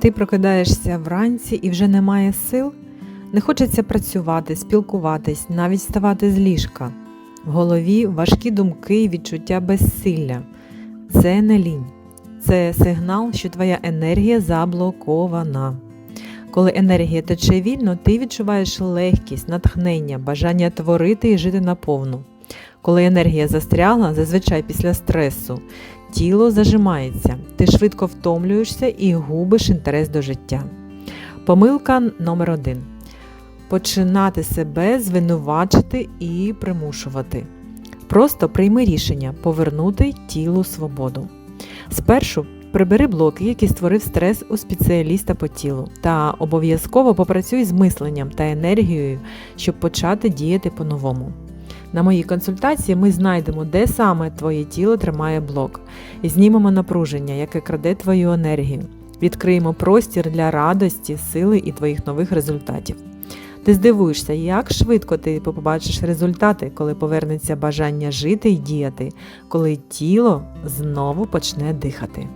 Ти прокидаєшся вранці і вже немає сил? Не хочеться працювати, спілкуватись, навіть вставати з ліжка. В голові важкі думки і відчуття безсилля. Це не лінь. Це сигнал, що твоя енергія заблокована. Коли енергія тече вільно, ти відчуваєш легкість, натхнення, бажання творити і жити наповну. Коли енергія застрягла, зазвичай після стресу, тіло зажимається, ти швидко втомлюєшся і губиш інтерес до життя. Помилка номер один. Починати себе звинувачити і примушувати. Просто прийми рішення повернути тілу свободу. Спершу прибери блоки, які створив стрес у спеціаліста по тілу, та обов'язково попрацюй з мисленням та енергією, щоб почати діяти по-новому. На моїй консультації ми знайдемо, де саме твоє тіло тримає блок, і знімемо напруження, яке краде твою енергію. Відкриємо простір для радості, сили і твоїх нових результатів. Ти здивуєшся, як швидко ти побачиш результати, коли повернеться бажання жити і діяти, коли тіло знову почне дихати.